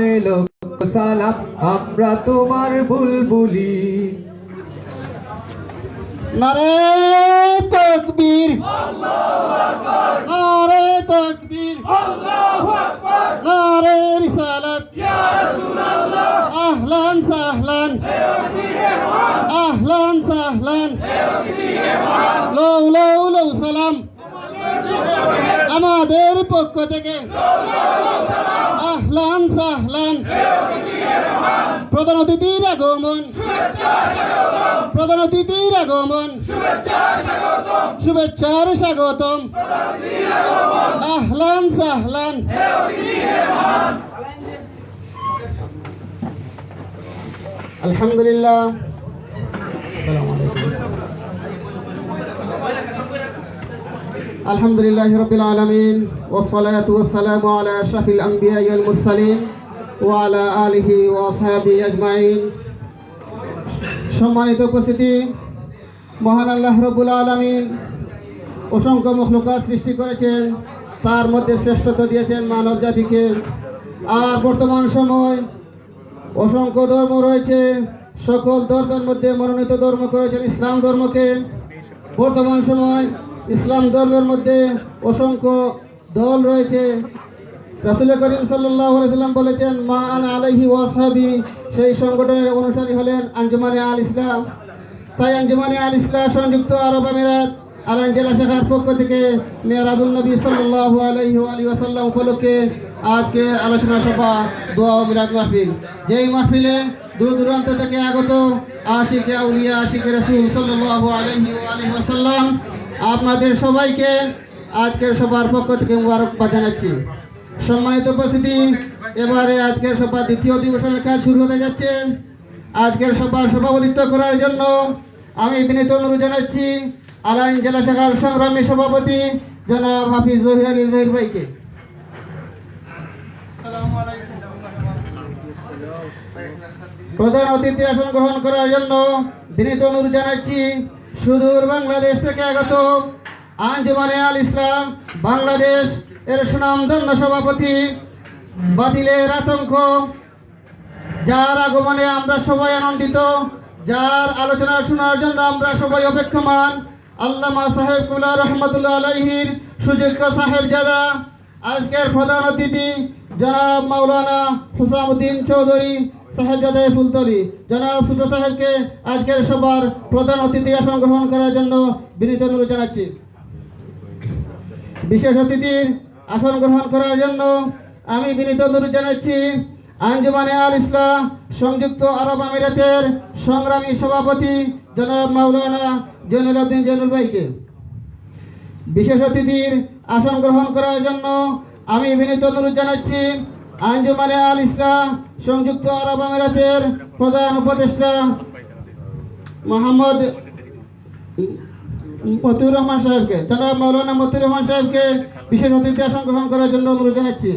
তোমায় লোক সালাম আমরা তোমার বুলবুলি। নারে তকবীর। নারে তকবীর। নারে রিসালাত। আহলান সাহলান। আহলান সাহলান। লৌ লৌ লৌ সালাম। আমাদের পক্ষ থেকে। আহলান সাহলান। প্রধান অতিথির আগমন। প্রধান অতিথির আগমন। শুভেচ্ছার স্বাগতম। আহলান সাহলান। আলহামদুলিল্লাহ। আলহামদুলিল্লাহ রবিল আলমিন ওসলাতাম আলা শাফিল আম্বিয়াল মুরসালিন ওয়ালা আলহি ওয়াসাবি আজমাইন। সম্মানিত উপস্থিতি, মহান আল্লাহ রবুল আলমিন অসংখ্য মখলুকাত সৃষ্টি করেছেন, তার মধ্যে শ্রেষ্ঠত্ব দিয়েছেন মানব জাতিকে। আর বর্তমান সময় অসংখ্য ধর্ম রয়েছে, সকল ধর্মের মধ্যে মনোনীত ধর্ম করেছেন ইসলাম ধর্মকে। বর্তমান সময় ইসলাম ধর্মের মধ্যে অসংখ্য দল রয়েছে। রাসুল করিম সাল্লাম বলেছেন, মা আন আলাইহি ওয়াসাবি সেই সংগঠনের অনুসারী হলেন আঞ্জুমানে আল ইসলাম। তাই আঞ্জুমানে আল ইসলাম সংযুক্ত আরব আমিরাত আলাইন জেলা শাখার পক্ষ থেকে মেয়রাজুল নবী সাল্লাহ আলহি আলী ওয়াসাল্লাম উপলক্ষে আজকে আলোচনা সভা, দোয়া ও মিরাজ মাহফিল। যেই মাহফিলে দূর দূরান্ত থেকে আগত আশিক আউলিয়া, আশিক রসুল সাল্লাহ আলহি আলী ওয়াসাল্লাম আপনাদের সবাইকে আজকের সবার পক্ষ থেকে মুবারকবাদ জানাচ্ছি। সম্মানিত উপস্থিতি, এবারে আজকের সভা দ্বিতীয় অধিবেশনের কাজ শুরু হতে যাচ্ছে। আজকের সভার সভাপতিত্ব করার জন্য আমি বিনীত অনুরোধ জানাচ্ছি আলাইন জেলা শাখার সংগ্রামী সভাপতি জনাব হাফিজ জহির জহির ভাইকে। প্রধান অতিথি আসন গ্রহণ করার জন্য বিনীত অনুরোধ জানাচ্ছি সুদূর বাংলাদেশ থেকে আগত আঞ্জুমানে আল ইসলাম, বাংলাদেশ এর সুনাম সুনামধন্য সভাপতি বাতিলের আতঙ্ক। যার আগমনে আমরা সবাই আনন্দিত, যার আলোচনা শোনার জন্য আমরা সবাই অপেক্ষমান। আল্লামা সাহেব কুল্লা রহমতুল্লাহ আলাইহির সুযোগ্য সাহেব জাদা। আজকের প্রধান অতিথি জনাব মাওলানা হুসামুদ্দিন চৌধুরী সাহেবজাদা ফুলতলি। জনাব সূত্র সাহেবকে আজকের সবার প্রধান অতিথি আসন গ্রহণ করার জন্য বিনীত অনুরোধ জানাচ্ছি। বিশেষ অতিথির আসন গ্রহণ করার জন্য আমি বিনীত অনুরোধ জানাচ্ছি, আঞ্জুমানে আল ইসলাম, সংযুক্ত আরব আমিরাতের সংগ্রামী সভাপতি জনাব মাওলানা জৈনুল আব্দিন জৈনুল ভাইকে। বিশেষ অতিথির আসন গ্রহণ করার জন্য আমি বিনীত অনুরোধ জানাচ্ছি আঞ্জুমানে আল ইসলাম, সংযুক্ত আরব আমিরাতের প্রধান উপদেষ্টা মোহাম্মদ মতিউর রহমান সাহেবকে, জনাব মৌলানা মতিউর রহমান সাহেবকে বিশেষ অতিথি আসন গ্রহণ করার জন্য অনুরোধ জানাচ্ছি।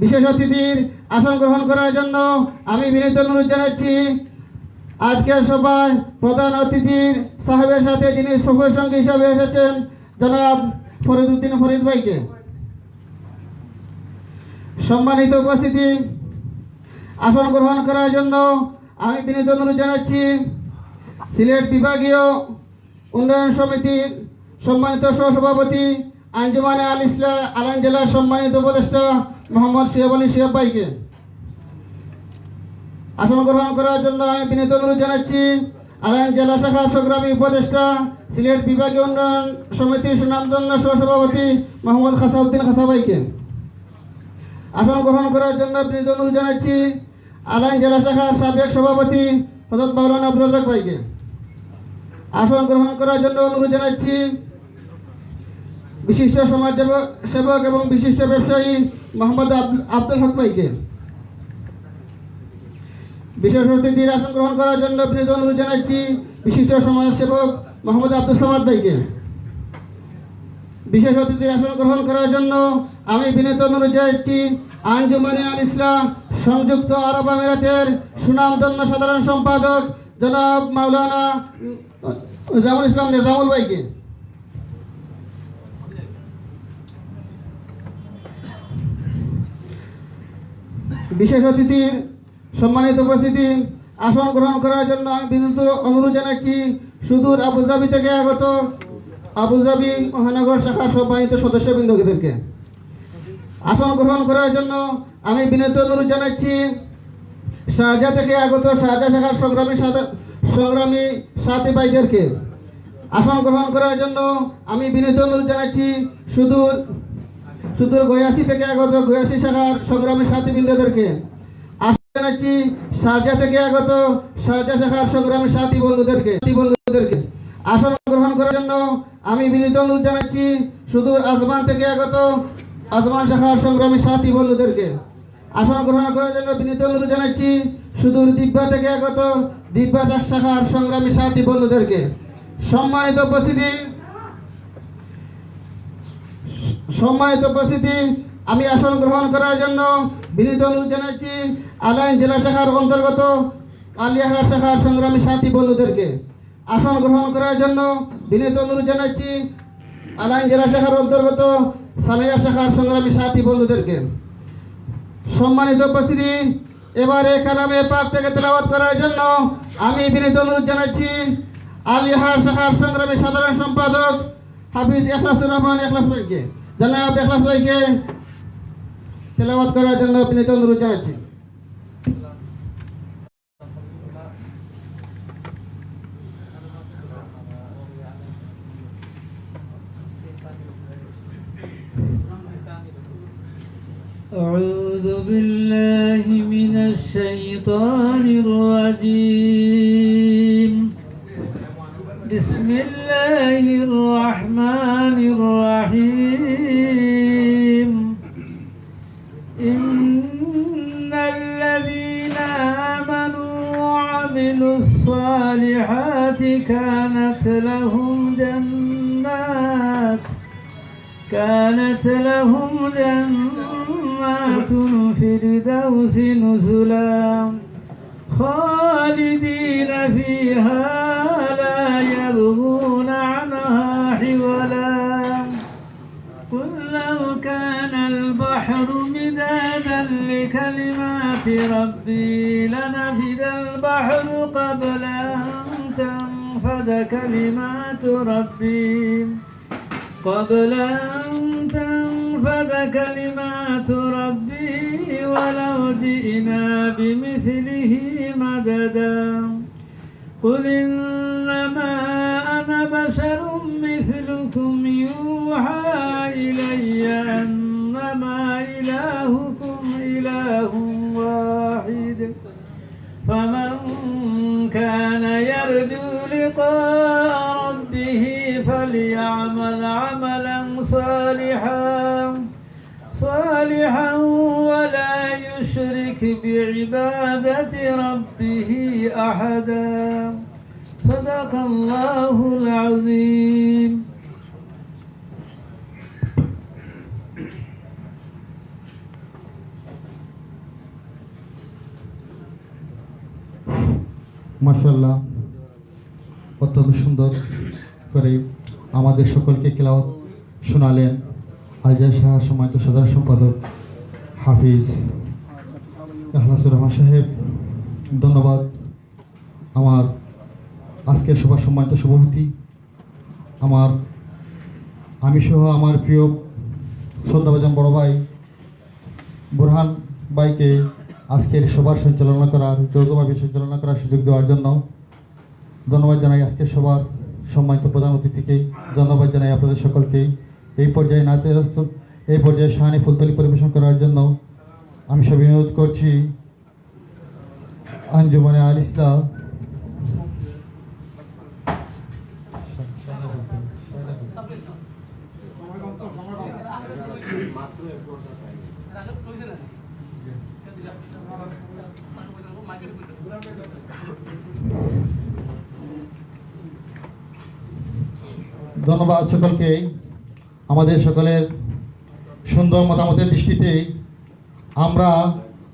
বিশেষ অতিথির আসন গ্রহণ করার জন্য আমি বিনীত অনুরোধ জানাচ্ছি। আজকের সভায় প্রধান অতিথির সাহেবের সাথে যিনি সফর সঙ্গী হিসাবে এসেছেন, জনাব ফরিদুদ্দিন ফরিদ ভাইকে। সম্মানিত উপস্থিতি, আসন গ্রহণ করার জন্য আমি বিনীত অনুরোধ জানাচ্ছি সিলেট বিভাগীয় উন্নয়ন সমিতির সম্মানিত সহসভাপতি আঞ্জুমানে আল ইসলাম আলান জেলার সম্মানিত উপদেষ্টা মোহাম্মদ শিহাব আলী শিহাব ভাইকে। আসন গ্রহণ করার জন্য আমি বিনীত অনুরোধ জানাচ্ছি আলাইন জেলা শাখা সংগ্রামী উপদেষ্টা, সিলেট বিভাগীয় উন্নয়ন সমিতির সুনামধন্য সহসভাপতি মোহাম্মদ খাসাউদ্দিন খাসা ভাইকে আসন গ্রহণ করার জন্য বিনীত অনুরোধ জানাচ্ছি আলাইন জেলা শাখার সাবেক সভাপতি হজরত মাওলানা আব্রজাক ভাইকে। আসন গ্রহণ করার জন্য অনুরোধ জানাচ্ছি বিশিষ্ট সমাজ সেবক- এবং বিশিষ্ট ব্যবসায়ী মোহাম্মদ আব্দুল হক ভাইকে। বিশেষ অতিথির আসন গ্রহণ করার জন্য বিনোদন অনুরোধ জানাচ্ছি বিশিষ্ট সমাজসেবক মোহাম্মদ আব্দুল সামাদ ভাইকে। বিশেষ অতিথির আসন গ্রহণ করার জন্য আমি বিনীত অনুরোধ জানাচ্ছি আঞ্জুমানি আল ইসলাম, সংযুক্ত আরব আমিরাতের সুনামধন্য সাধারণ সম্পাদক জনাব মাওলানা জামুল ইসলাম নিজামুল ভাইকে। বিশেষ অতিথির সম্মানিত উপস্থিতি, আসন গ্রহণ করার জন্য আমি বিনীত অনুরোধ জানাচ্ছি, সুদূর আবুধাবি থেকে আগত আবুধাবি মহানগর শাখার সম্মানিত সদস্যবৃন্দদেরকে। আসন গ্রহণ করার জন্য আমি বিনীত অনুরোধ জানাচ্ছি শাহজা থেকে আগত শাহজা শাখার সংগ্রামী সংগ্রামী সাথী ভাইদেরকে। আসন গ্রহণ করার জন্য আমি বিনীত অনুরোধ জানাচ্ছি, সুদূর সুদূর গয়াসি থেকে আগত গয়াসি শাখার সংগ্রামী সাথীবৃন্দদেরকে। জানাচ্ছি শারজা থেকে আগত শারজা শাখার সংগ্রামী সাথী বন্ধুদেরকে বন্ধুদেরকে। আসন গ্রহণ করার জন্য আমি বিনীত অনুরোধ জানাচ্ছি সুদূর আসমান থেকে আগত আসমান শাখার সংগ্রামী সাথী বন্ধুদেরকে। আসন গ্রহণ করার জন্য বিনীত অনুরোধ জানাচ্ছি সুদূর দিব্যা থেকে আগত দিব্যা দাস শাখার সংগ্রামী সাথী বন্ধুদেরকে। সম্মানিত উপস্থিতি সম্মানিত উপস্থিতি আমি আসন গ্রহণ করার জন্য বিনীত অনুরোধ জানাচ্ছি। আলাইন জেলা শাখার অন্তর্গত কালিয়াহার শাখার সংগ্রামী সাথী বন্ধুদেরকে। আসন গ্রহণ করার জন্য বিনীত অনুরোধ জানাচ্ছি। আলাইন জেলা শাখার অন্তর্গত সালিয়া শাখার সংগ্রামী সাথী বন্ধুদেরকে। সম্মানিত উপস্থিতি, এবারে কালামে পাক থেকে তেলাওয়াত করার জন্য আমি বিনীত অনুরোধ জানাচ্ছি। আলিহার শাখার সংগ্রামী সাধারণ সম্পাদক হাফিজ এখলাসুর রহমান এখলাস ভাইকে। জনাব এখলাস ভাইকে তেলাওয়াত করার জন্য বিনীত অনুরোধ জানাচ্ছি أعوذ بالله من الشيطان الرجيم بسم الله الرحمن الرحيم الصالحات كانت لهم جنات كانت لهم جنات الفردوس نزلا. خالدين فيها لا يبغون عنها حولا. قل لو كان البحر مدادا لكلمات ربي لنفد البحر قبل أن تنفد كلمات ربي. قبل أن تنفذ كلمات ربي ولو جئنا بمثله مددا. قل إنما أنا بشر مثلكم يوحى إلي أنما إلهكم إله كان يرجو لقاء ربه فليعمل عملا صالحا صالحا ولا يشرك بعبادة ربه أحدا. صدق الله العظيم. মার্শাল্লাহ অত্যন্ত সুন্দর করে আমাদের সকলকে কেলাওয়াত শোনালেন আলজার শাহ, সম্মানিত সাধারণ সম্পাদক হাফিজ এহলাসুর রহমান সাহেব। ধন্যবাদ আমার আজকের সবার সম্মানিত সভাপতি, আমার আমি সহ আমার প্রিয় শ্রদ্ধাভাজন বড় ভাই, বুরহান ভাইকে আজকের সভার সঞ্চালনা করার, যৌথভাবে সঞ্চালনা করার সুযোগ দেওয়ার জন্য ধন্যবাদ জানাই আজকের সভার সম্মানিত প্রধান অতিথিকে। ধন্যবাদ জানাই আপনাদের সকলকে। এই পর্যায়ে নাতে এই পর্যায়ে সাহানি ফুলতলি পরিবেশন করার জন্য আমি সব অনুরোধ করছি। আঞ্জুমানে আল ইসলাম ধন্যবাদ সকলকে, আমাদের সকলের সুন্দর মতামতের দৃষ্টিতে আমরা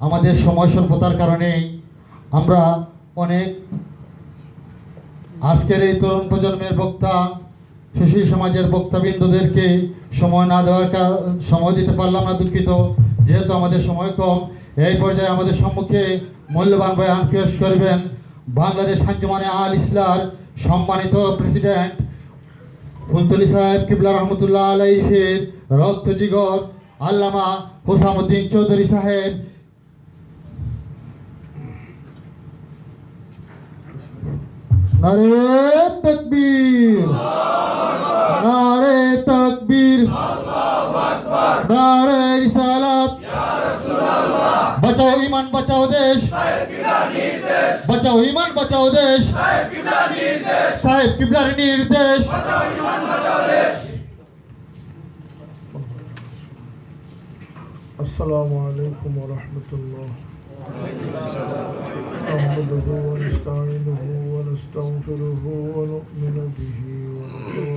আমাদের সময় স্বল্পতার কারণে আমরা অনেক আজকের এই তরুণ প্রজন্মের বক্তা, সুশীল সমাজের বক্তাবৃন্দদেরকে সময় না দেওয়ার সময় দিতে পারলাম না, দুঃখিত। যেহেতু আমাদের সময় কম, এই পর্যায়ে আমাদের সম্মুখে মূল্যবান বয়ান পেশ করবেন বাংলাদেশ আঞ্জুমানে আল ইসলার সম্মানিত প্রেসিডেন্ট ফুলতলি সাহেব কিবলা রহমতুল্লাহ আলাইহের রক্ত জিগর আল্লামা হোসামুদ্দিন চৌধুরী সাহেব। নারে তকবীর। নারে তকবীর। নারে রিসালাত। বাঁচাও ইমান বাঁচাও দেশ বাঁচাও ইমান বাঁচাও দেশ সাহেব কিবলার নির্দেশ السلام عليكم ورحمة الله نحمده ونستعينه ونستغفره ونؤمن به ونتوكل عليه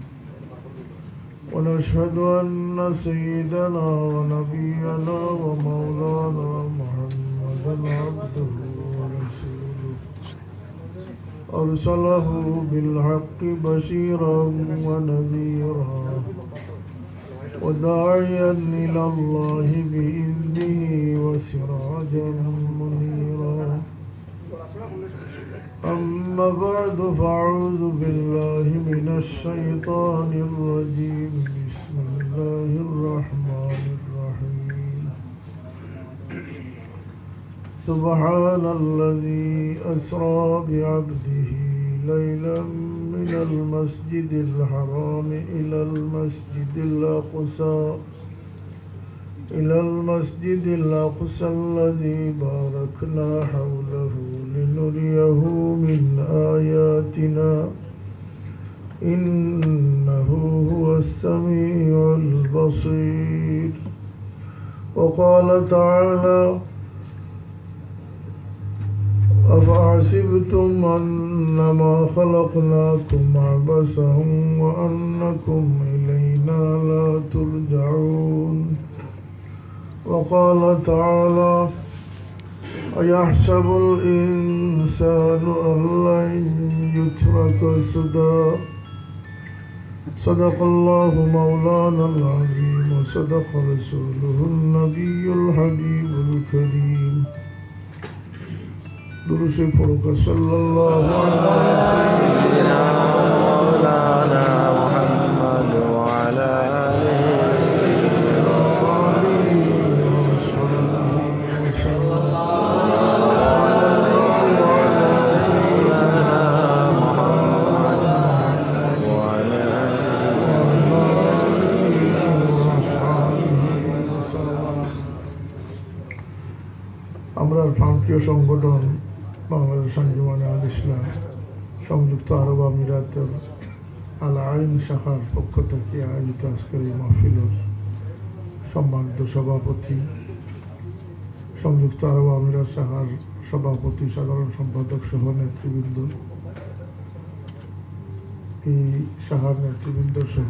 ونشهد أن سيدنا ونبينا ومولانا محمدا عبده ورسوله. أرسله بالحق بشيرا ونذيرا وداعيا إلى الله بإذنه وسراجا منيرا. أما بعد فأعوذ بالله الشيطان الرجيم. بسم الله الرحمن الرحيم. سبحان الذي أسرى بعبده ليلا من المسجد الحرام إلى المسجد الأقصى إلى المسجد الأقصى الذي باركنا حوله لنريه من آياتنا. إنه هو السميع البصير. وقال تعالى أفحسبتم أنما خلقناكم عبثا وأنكم إلينا لا ترجعون. وقال تعالى أيحسب الإنسان أن لن يترك سدى؟ صدق الله مولانا العظيم وصدق رسوله النبي الحبيب الكريم. درس فرق صلى الله عليه سيدنا সংগঠন বাংলাদেশ আঞ্জুমানে আল ইসলাম সংযুক্ত আরব আমিরাতের আল আইন শাখার পক্ষ থেকে আয়োজিত আজকের এই মাহফিলের সম্মানিত সভাপতি, সংযুক্ত আরব আমিরাত শাখার সভাপতি, সাধারণ সম্পাদক সহ নেতৃবৃন্দ, এই শাখার নেতৃবৃন্দ সহ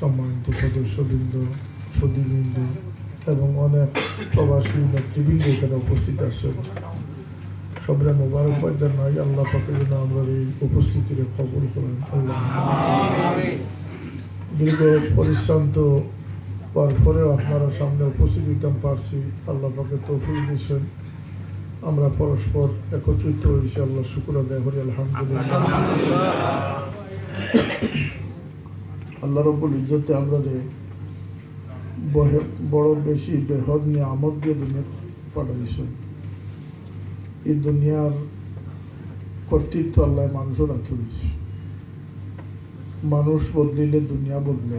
সম্মানিত সদস্যবৃন্দ সদীবৃন্দ এবং অনেক প্রবাসী নেতৃবৃন্দ এখানে উপস্থিত আছেন সবরা মোবারকবাদ জানাই আল্লাহ পাকের জন্য আমরা এই উপস্থিতির কবল করেন। দীর্ঘ পরিশ্রান্ত হওয়ার পরেও আপনারা সামনে উপস্থিত দিতাম পারছি। আল্লাহ পাকে তৌফিক দিয়েছেন। আমরা পরস্পর একত্রিত হয়েছি। আল্লাহ শুকুর আদায় করি, আলহামদুলিল্লাহ। আল্লাহ রব্বুল ইজ্জতে আমরা যে বেশি বেহদ নিয়ে আমদ দিয়ে দুনিয়া পাঠাইছে এই দুনিয়ার কর্তৃত্ব আল্লাহ মানুষের হাতে দিয়েছে মানুষ বদলিলে দুনিয়া বদলে।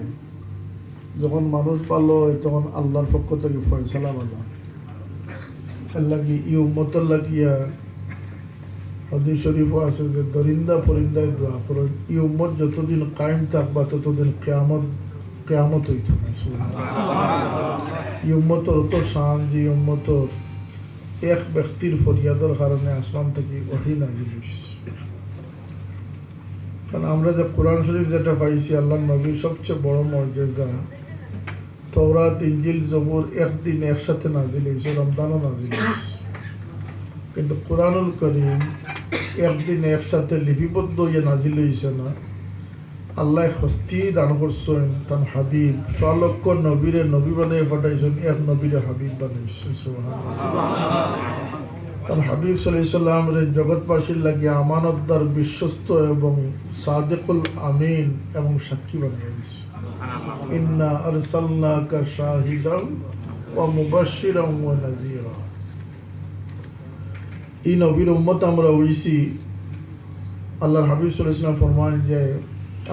যখন মানুষ ভালো হয় তখন আল্লাহর পক্ষ থেকে ফয়সালা ভালো ই উম্মতের লাগিয়া হদি শরীফ আছে যে, দরিন্দা পরিন্দায় দোয়া করো। ই যতদিন কায়েম থাকবা ততদিন কেয়ামত কেয়ামত হইতে হবে ই উম্মতর অত শান যে উম্মতর এক ব্যক্তির ফরিয়াদের কারণে আসমান থেকে ওহি নাজিল কারণ আমরা যে কোরআন শরীফ যেটা পাইছি আল্লাহ নবীর সবচেয়ে বড় মর্যাদা, তওরাত ইঞ্জিল জবুর একদিন একসাথে নাজিল হয়েছে রমজানও নাজিল কিন্তু কোরআনুল করিম একদিন একসাথে লিপিবদ্ধ ইয়ে নাজিল হয়েছে না আল্লাহ হস্তি দান করছেন তার হাবিব। স্বলক্ষ নবীরে নবী বানিয়ে পাঠাইছেন এক নবীরে হাবিব বানাইছেন তার হাবিব সাল্লাম রে জগৎবাসীর লাগিয়ে আমানতদার বিশ্বস্ত এবং সাদেকুল আমিন এবং সাক্ষী বানিয়ে দিয়েছে। ইন্না আরসালনাকা শাহিদান ওয়া মুবাশশিরান ওয়া নাযীরা। এই নবীর উম্মত আমরা হইছি আল্লাহর হাবিব সাল্লাল্লাহু আলাইহি ফরমান যে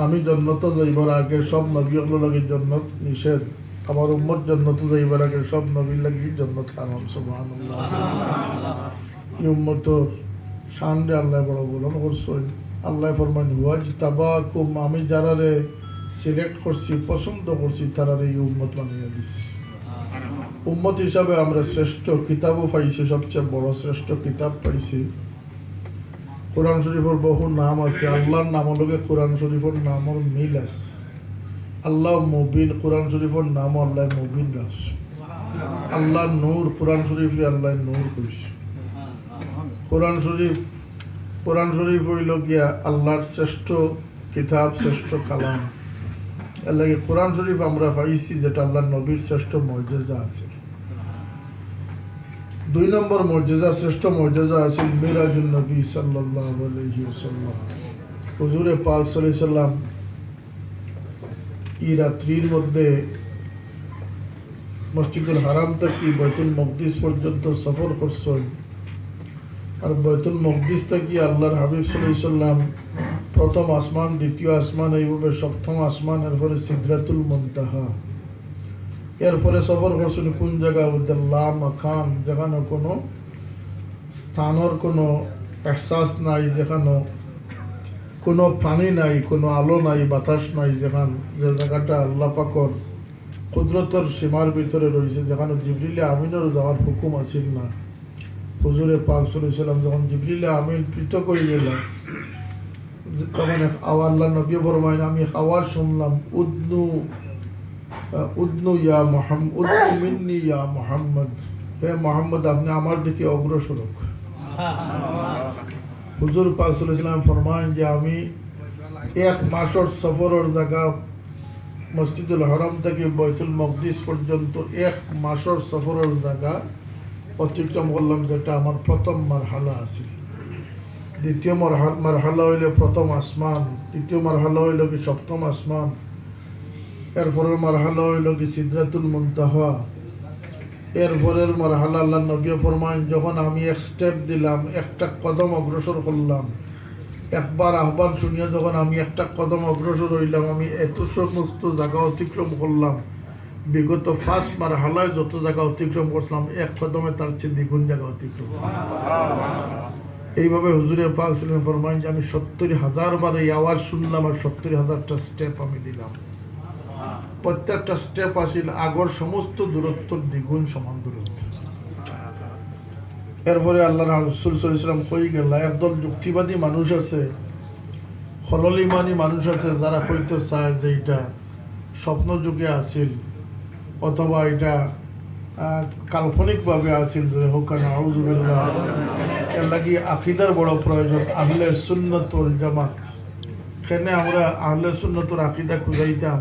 আমি জন্নত যাইবার আগে সব নবীগুলো লাগে জন্নত নিষেধ। আমার উম্মত জন্নত যাইবার আগে সব নবীর লাগি জন্নত হারাম সুবহানাল্লাহ। এই উম্মত শানরে আল্লাহ বড় বলন করছেন। আল্লাহ ফরমান ওয়াজ তাবাকুম আমি যারারে সিলেক্ট করছি পছন্দ করছি তারারে এই উম্মত বানিয়ে দিচ্ছি উম্মত হিসাবে আমরা শ্রেষ্ঠ কিতাবও পাইছি সবচেয়ে বড় শ্রেষ্ঠ কিতাব পাইছি। কোরআন শরীফের বহু নাম আছে। আল্লাহর নাম লগে কোরআন শরীফের নামর মিল আছে। আল্লাহ মুবিন, কোরআন শরীফের নাম আল্লাহ মুবিন রাস আল্লাহ নূর, কোরআন শরীফে আল্লাহ নূর কইছে। কোরআন শরীফ কোরআন শরীফ হইল গিয়া আল্লাহর শ্রেষ্ঠ কিতাব, শ্রেষ্ঠ কালাম। এর লাগে কোরআন শরীফ আমরা পাইছি যেটা আল্লাহ নবীর শ্রেষ্ঠ মর্যাদা আছে। দুই নম্বর মর্যাদা, শ্রেষ্ঠ মর্যাদা আছে মিরাজুল নবী ওয়াসাল্লাম। হুজুরে পাক সাল্লাম এই রাত্রির মধ্যে মসজিদুল হারাম থেকে বৈতুল মকদিস পর্যন্ত সফর করছেন। আর বৈতুল মকদিস থেকে আল্লাহর হাবিব সাল্লাম প্রথম আসমান, দ্বিতীয় আসমান, এইভাবে সপ্তম আসমান, এরপরে সিদ্রাতুল মুনতাহা। এরপরে সফর করছেন কোন জায়গা? উদ্দাল্লাহ মাখান যেখানে কোনো স্থানের কোনো এহসাস নাই, যেখানে কোনো পানি নাই, কোনো আলো নাই, বাতাস নাই, যেখান যে জায়গাটা আল্লাহ পাকর কুদরতর সীমার ভিতরে রয়েছে, যেখানে জিবরিলে আমিনের যাওয়ার হুকুম আছিল না। হুজুরে পাক সাল্লাম যখন জিবরিলে আমিন পৃথক হয়ে গেলাম তখন এক আওয়া- আল্লাহ নবী ফরমাইন আমি আওয়াজ শুনলাম, উদ্নু উদ্নু ইয়া মোহাম্মদ উদ্নু মিন্নি ইয়া মোহাম্মদ। হে মোহাম্মদ, আপনি আমার দিকে অগ্রসর হোক। হুজুর পাক সাল্লাম ফরমান যে আমি এক মাসের সফরের জায়গা মসজিদুল হরম থেকে বৈতুল মকদিস পর্যন্ত এক মাসের সফরের জায়গা অতিক্রম করলাম যেটা আমার প্রথম মারহালা আছে। দ্বিতীয় মারহালা হইল প্রথম আসমান। তৃতীয় মারহালা হইল কি সপ্তম আসমান। এরপরের মারহালা হইল কি সিদ্ধাতুল মুনতাহা। এরপরের মারহালা আল্লাহ নবী ফরমান যখন আমি এক স্টেপ দিলাম, একটা কদম অগ্রসর করলাম, একবার আহ্বান শুনিয়া যখন আমি একটা কদম অগ্রসর হইলাম, আমি এত সমস্ত জায়গা অতিক্রম করলাম। বিগত ফার্স্ট মারহালায় যত জায়গা অতিক্রম করছিলাম, এক কদমে তার চেয়ে দ্বিগুণ জায়গা অতিক্রম। এইভাবে হুজুরে পাক ছিলেন ফরমান যে আমি সত্তর হাজার বার এই আওয়াজ শুনলাম আর সত্তর হাজারটা স্টেপ আমি দিলাম। প্রত্যেকটা স্টেপ আসিল, আগর সমস্ত দূরত্ব দ্বিগুণ সমান দূরত্ব। এরপরে আল্লাহ রসুল সাল্লাম কই গেল, একদল যুক্তিবাদী মানুষ আছে হললিমানি মানুষ আছে, যারা কইতে চায় যে এটা স্বপ্ন যুগে আছিল অথবা এটা কাল্পনিকভাবে আছিল যে হোক আউজুবিল্লাহ এর লাগি আকিদার বড় প্রয়োজন, আহলে সুন্নতুল জামাত। সেখানে আমরা আহলে সুন্নতুর আকিদা খুঁজাইতাম?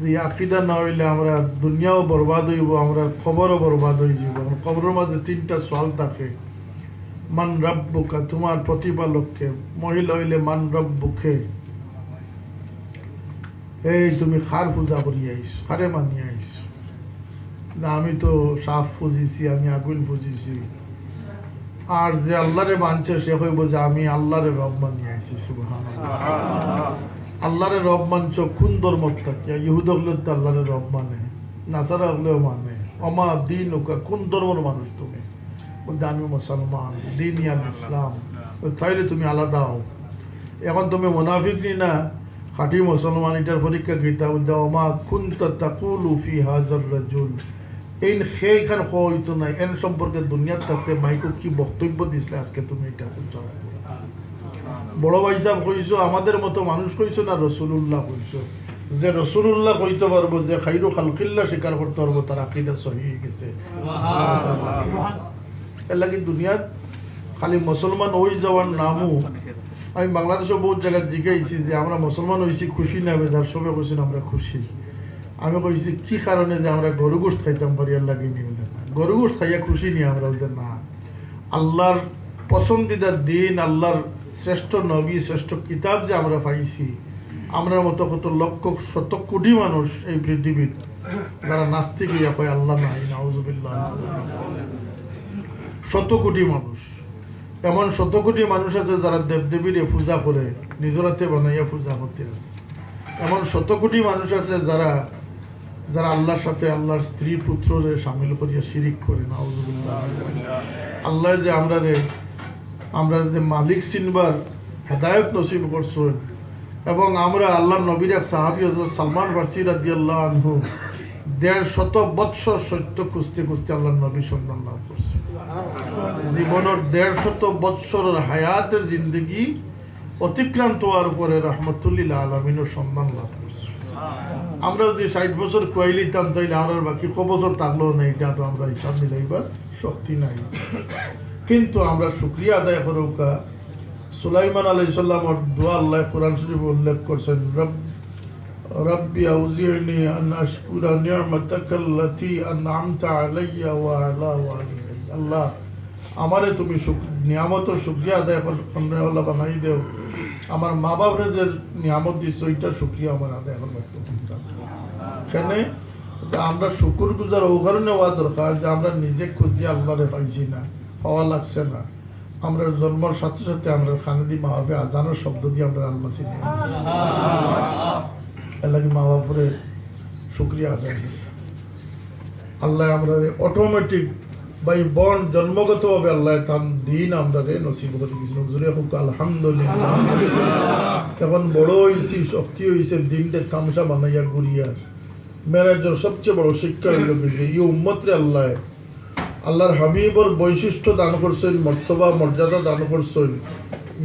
যে আকিদা না হইলে আমরা দুনিয়াও বরবাদ হইব, আমরা খবরও বরবাদ হয়ে যাব। খবরের মাঝে তিনটা সোয়াল থাকে। মান রব্বুকা, তোমার প্রতিপালককে। মহিলা হইলে মান রব্বুকে। এই তুমি খার পূজা করি আইস, খারে মানি আইস। না, আমি তো সাফ পুজিছি, আমি আগুন পুজিছি। আর যে আল্লাহরে মানছে, সে হইব যে আমি আল্লাহরে রব মানি আইছি সুবহানাল্লাহ। আল্লাহরে রব মানছ কোন ধর্ম থাকিয়া? ইহুদ তো আল্লাহরে রব মানে নাসারা হলেও মানে। অমা দিন ওকা কোন ধর্মের মানুষ তুমি? বলতে আমি মুসলমান দিন ইয়াল ইসলাম। তাইলে তুমি আলাদা হও। এখন তুমি মোনাফিক নি না খাঁটি মুসলমান এটার পরীক্ষা গীতা বলতে অমা কুন তাকুলু ফি হাজার রাজুল। এই সেইখান হইতো নাই এন সম্পর্কে দুনিয়ার থাকতে মাইকো কি বক্তব্য দিছিলে আজকে তুমি এটা? বলছো বড় ভাই সাহেব কইছো, আমাদের মতো মানুষ কইছো না রসুল্লাহ কইছো? যে রসুল্লাহ কইতে পারব, যে খাইরু খালকিল্লা স্বীকার করতে পারব, তার আকিদা সহি গেছে। এর লাগি দুনিয়ার খালি মুসলমান হয়ে যাওয়ার নামও আমি বাংলাদেশে বহুত জায়গায় জিজ্ঞাইছি যে আমরা মুসলমান হয়েছি খুশি না বেজার সবে কইছি আমরা খুশি। আমি কইছি, কি কারণে যে আমরা গরু গোষ্ঠ খাইতাম পারি আর লাগি নি বলে গরু গোষ্ঠ খাইয়া খুশি নিয়ে আমরা বলতে না। আল্লাহর পছন্দিদার দিন, আল্লাহর শ্রেষ্ঠ নবী, শ্রেষ্ঠ কিতাব যে আমরা পাইছি আমরা মতো কত লক্ষ, শত কোটি মানুষ এই পৃথিবীর, যারা নাস্তিক হইয়া কয়, আল্লাহ নাই, নাউজুবিল্লাহ। শত কোটি মানুষ। এমন শত কোটি মানুষ আছে যারা দেবদেবীর পূজা করে নিজরাতে বানাইয়া পূজা করতে আছে এমন শত কোটি মানুষ আছে যারা যারা আল্লাহর সাথে আল্লাহর স্ত্রী পুত্ররে সামিল করিয়া শিরিক করে না আল্লাহ যে আমরা রে আমরা যে মালিক চিনবার হেদায়ত নসিব করছেন এবং আমরা আল্লাহর নবীর সাহাবি সালমান ফার্সি রাজি আল্লাহ আনহু দেড় শত বৎসর সত্য খুঁজতে খুঁজতে আল্লাহ নবী সন্ধান লাভ করছে। জীবনের দেড় শত বৎসরের হায়াতের জিন্দগি অতিক্রান্ত হওয়ার পরে রহমতুল্লিল আলমিনের সন্ধান লাভ করছে। আমরা যদি ষাট বছর কয়ে নিতাম তাইলে আমরা বাকি ক বছর থাকলেও না এটা তো আমরা হিসাব মিলাইবার শক্তি নাই। কিন্তু আমরা শুক্রিয়া আদায় করুকা সুলাইমান আলাই সাল্লামর দোয়া আল্লাহ কোরআন শরীফ উল্লেখ করছেন, রব আলা আল্লাহ, আমারে তুমি নিয়ামতের শুক্রিয়া আদায় করলে বানাই দেও। আমার মা বাপরে যে নিয়ামত দিচ্ছে, ওইটা শুক্রিয়া আমার আদায় করবার কেন? আমরা শুকুর গুজার ও কারণে হওয়া দরকার যে আমরা নিজে খুঁজিয়ে আল্লাহরে পাইছি না। হওয়া লাগছে না। আমরা জন্মের সাথে সাথে আমরা খানদি মা বাপে আজানোর শব্দ দিয়ে আমরা আল্লাহ চিনি এলাকি মা বাপরে শুক্রিয়া আদায়। আল্লাহ আমরা অটোমেটিক বাই বন জন্মগতভাবে আল্লাহ তার দিন আমরা রে নসিব করে দিয়েছিল জুড়ে হোক, আলহামদুলিল্লাহ। এখন বড় হয়েছি শক্তি হয়েছে দিনটা তামসা বানাইয়া ঘুরিয়া। মেরাজের সবচেয়ে বড় শিক্ষা হইল যে, এই উম্মতরে আল্লাহ আল্লাহর হাবিবর বৈশিষ্ট্য দান করছেন, মর্তবা, মর্যাদা দান করছেন।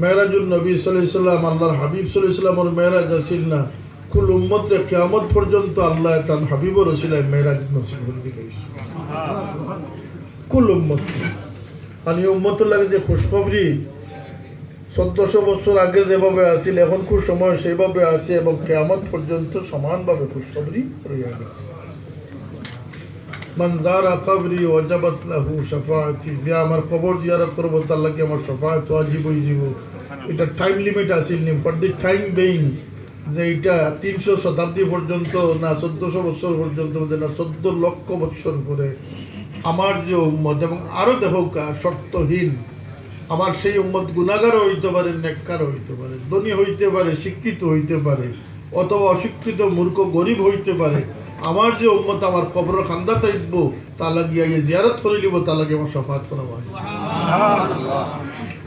মেহরাজুল নবী সাল্লাম, আল্লাহর হাবিব সাল্লামের মেহরাজ আসিল না। কুল উম্মতরে কেয়ামত পর্যন্ত আল্লাহ তার হাবিবর রসিলায় মেহরাজ নসিব কুল উম্মত আর এই উম্মতের লাগে যে খুশখবরি চোদ্দশো বছর আগে যেভাবে আসিল এখন খুব সময় সেইভাবে আছে এবং কেয়ামত পর্যন্ত সমানভাবে খুশখবরি রইয়া গেছে। মান যারা কবরি ওয়াজাবাত লাহু শাফাআতি। যে আমার কবর জিয়ারত করব লাগে আমার ওয়াজিব হয়ে যাব। এটা টাইম লিমিট আসিল নি বাট দি টাইম বেইং যে এটা তিনশো শতাব্দী পর্যন্ত না চোদ্দশো বছর পর্যন্ত না চোদ্দ লক্ষ বছর পরে আমার যে উম্মত এবং আরও দেখোকা শর্তহীন, আমার সেই উম্মত গুণাগারও হইতে পারে নেককার হইতে পারে, ধনী হইতে পারে, শিক্ষিত হইতে পারে, অথবা অশিক্ষিত মূর্খ গরিব হইতে পারে আমার যে উম্মত আমার কবর খান্দা থাকব তা লাগিয়া ইয়ে জিয়ারত করে নিব তা লাগে আমার সফাত করা হয়।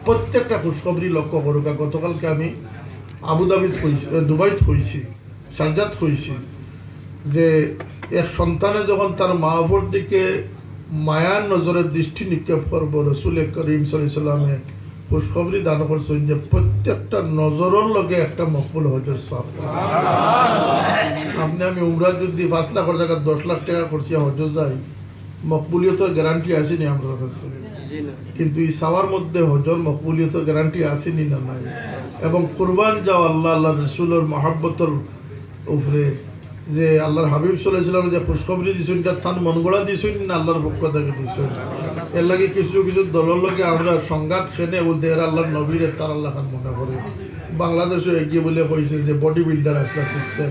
প্রত্যেকটা খুশখবরি লক্ষ্য করুকা। গতকালকে আমি আবুধাবিত হয়েছি দুবাইত হয়েছি সারজাত হয়েছি যে এক সন্তানে যখন তার মা বাবার দিকে মায়ার নজরের দৃষ্টি নিক্ষেপ করব রসুল করিম সাল্লামে খুশখবরি দান করছেন যে প্রত্যেকটা নজরের লগে একটা মকবুল হজর সব। আপনি আমি উমরা যদি পাঁচ লাখের জায়গায় দশ লাখ টাকা করছি হজর যাই, মকবুলিয়তের গ্যারান্টি আসেনি আমার কাছে। কিন্তু এই সাওয়ার মধ্যে হজর মকবুলিয়তের গ্যারান্টি আসেনি না নাই। এবং কুরবান যাও আল্লাহ আল্লাহ রসুলের মহাব্বতর উপরে যে আল্লাহর হাবিব সাল্লাম যে খুশখবরি দিছেন তার থান মন গড়া দিছেন, না আল্লাহর পক্ষ থেকে দিছেন। এর লাগে কিছু কিছু দলের লগে আমরা সংঘাত খেনে বলতে এর আল্লাহর নবীরে, তার আল্লাহ খান মনে করে। বাংলাদেশে এগিয়ে বলে কইছে যে বডি বিল্ডার সিস্টেম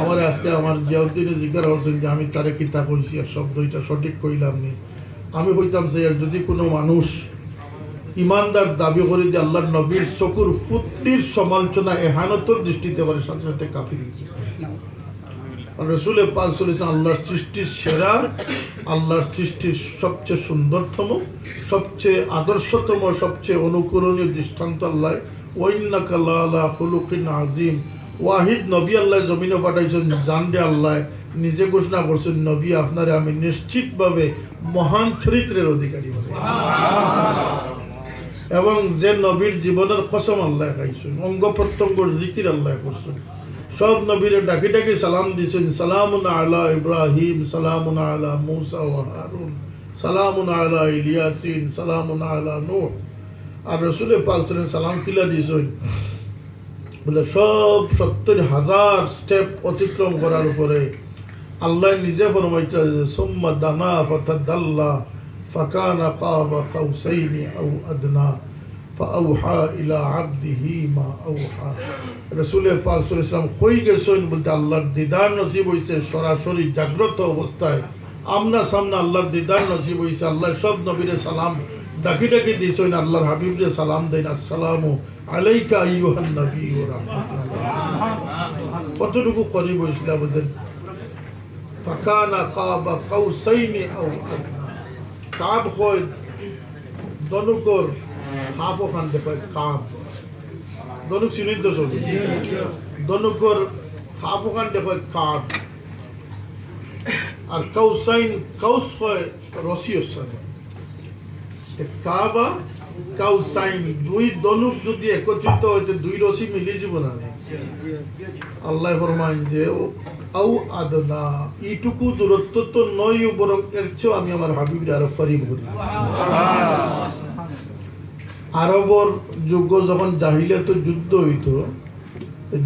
আমার আজকে আমার জিয়াউদ্দিনে জিজ্ঞাসা করছেন যে আমি তারে কিতা কইছি, আর শব্দ এটা সঠিক কইলাম নি। আমি কইতাম যে যদি কোনো মানুষ ইমানদার দাবি করে যে আল্লাহর নবীর চকুর পুত্রির সমালোচনা এহানতর দৃষ্টিতে পারে সাথে সাথে কাফির রসুলের পাক চলেছে আল্লাহর সৃষ্টির সেরা, আল্লাহর সৃষ্টির সবচেয়ে সুন্দরতম, সবচেয়ে আদর্শতম, সবচেয়ে অনুকরণীয় দৃষ্টান্ত আল্লাহ। ওয়াইন্নাকাল্লাহ হুলুকিন আজিম ওয়াহিদ নবী আল্লাহ জমিনে পাঠাইছেন জানডে আল্লাহ, নিজে ঘোষণা করছেন, নবী আপনারে আমি নিশ্চিতভাবে মহান চরিত্রের অধিকারী। এবং যে নবীর জীবনের কসম আল্লাহ খাইছেন, অঙ্গ প্রত্যঙ্গর জিকির আল্লাহ করছেন। সব নবীরে ডাকি ডাকি সালাম দিছেন, সালামুন আলা ইব্রাহিম, সালামুন আলা মুসা ও হারুন, সালামুন আলা ইলিয়াসিন, সালামুন আলা নূহ। আর রসুলের পাক সালাম কিলা দিছেন? বলে, সব সত্তর হাজার স্টেপ অতিক্রম করার উপরে আল্লাহ নিজে ফরমাইতে সুম্মা দানা ফাতাদাল্লা ফাকানা কাবা কাউসাইনি আও আদনা ফাআউহা ইলা আবদিহি মা আউহা রাসূলের পাক সাল্লাল্লাহু আলাইহি সাল্লাম কই গেছেন বলতে আল্লাহর দিদার নসিব হইছে সরাসরি জাগ্রত অবস্থায় আমনা সামনা আল্লাহর দিদার নসিব হইছে আল্লাহ সব নবীরে সালাম ডাকি ডাকি দিয়েছেন আল্লাহর হাবিবরে সালাম দেন আসসালামু আলাইকা আইয়ুহান নবী ওয়া রাহমাতুল্লাহ কতটুকু করিব ইসলাম বলেন ফাকানা কাবা কাউসাইনি আও আদনা কাব হয় দনুকর হাফ ওখান দেখো কাব দনুক চিনিত দোষ দনুকর হাফ ওখান দেখো কাব আর কাউসাইন, কাউস হয় রসি ওসানে কাবা, কাউসাইন, দুই দনুক যদি একত্রিত হইতে দুই রসি মিলে যাব না আল্লাহ ফরমান যে আউ আদনা এইটুকু দূরত্ব তো নয় বরং এর চেয়েও আমি আমার হাবিবের আরও করিব করি আরবর যুগ যখন জাহিলিয়াতের যুদ্ধ হইতো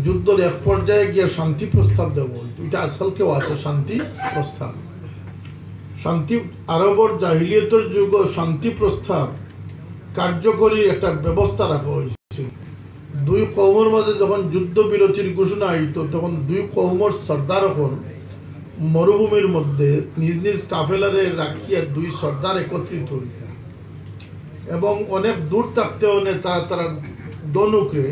যুদ্ধের এক পর্যায়ে গিয়ে শান্তি প্রস্তাব দেব এটা আসল কেউ আছে শান্তি প্রস্তাব। শান্তি আরবর জাহিলিয়তের যুগ শান্তি প্রস্তাব কার্যকরী একটা ব্যবস্থা রাখা হয়েছে। দুই কৌমের মাঝে যখন যুদ্ধ বিরতির ঘোষণা হইত তখন দুই কৌমর সর্দার হন। মরুভূমির মধ্যে নিজ নিজ কাফেলারে রাখিয়া দুই সর্দার একত্রিত হইত এবং অনেক দূর থাকতে হলে তারা তারা দনুকে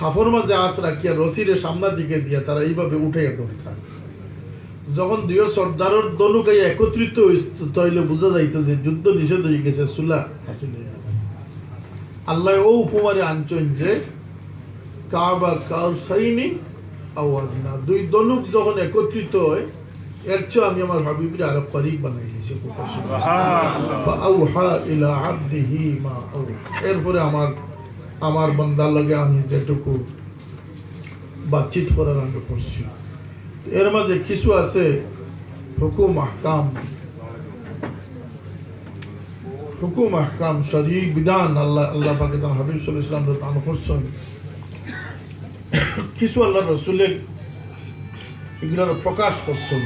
হাফর মাঝে হাত রাখিয়া রসিরে সামনের দিকে দিয়া তারা এইভাবে উঠে ধরতাম যখন দুই সর্দারের দনুকে একত্রিত হইত তাইলে বোঝা যাইত যে যুদ্ধ নিষেধ হয়ে গেছে, সুলা। হাসিল ও উপমারে আনছেন যে কাবা কাউ সাইনি আওয়াজ দুই দনুক যখন একত্রিত হয় এর চেয়ে আমি আমার হাবিবরে আরও করিব বানাই দিয়েছি আউহা ইলা আব্দিহি মা এরপরে আমার আমার বন্দার লগে আমি যেটুকু বাতচিত করার আমি করছি। এর মাঝে কিছু আছে হুকুম আহকাম। হুকুম, আহকাম শরীর বিধান, আল্লাহ আল্লাহ সাল ইসলাম দান করছেন। কিছু আল্লাহ রসুলের প্রকাশ করছেন।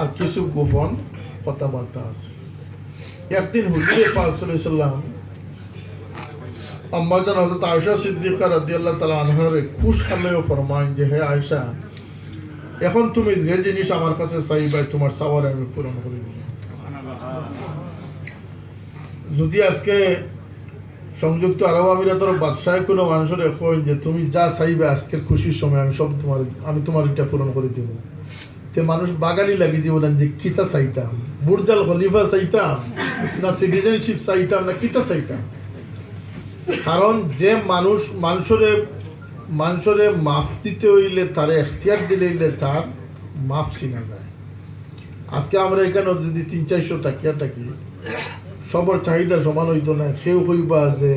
আর কিছু গোপন কথাবার্তা আছে। একদিন হুজুরে আম্মাজান হজরত আয়সা সিদ্দিকা রাদি আল্লাহ তালা আনহারে খুশ আল্লাহ ফরমান যে, হে আয়সা এখন তুমি যে জিনিস আমার কাছে চাইবে, তোমার সাওয়ার আমি পূরণ করে দিই যদি আজকে সংযুক্ত আরব আমিরাতের বাদশাহ কোনো মানুষের এখন যে, তুমি যা চাইবে আজকের খুশির সময় আমি সব তোমার, আমি তোমার এটা পূরণ করে দেবো। তে মানুষ বাগানি লাগি যে বলেন যে কিতা চাইতাম বুর্জাল খলিফা চাইতাম না সিটিজেনশিপ চাইতাম না কিতা চাইতাম কারণ যে মানুষ মানুষরে মানুষরে মাফ দিতে হইলে, তারে এখতিয়ার দিলে হইলে তার মাফ চিনা যায়। আজকে আমরা এখানে যদি তিন চারশো তাকিয়া থাকি সবার চাহিদা সমান হইতো না কেউ কইবা যে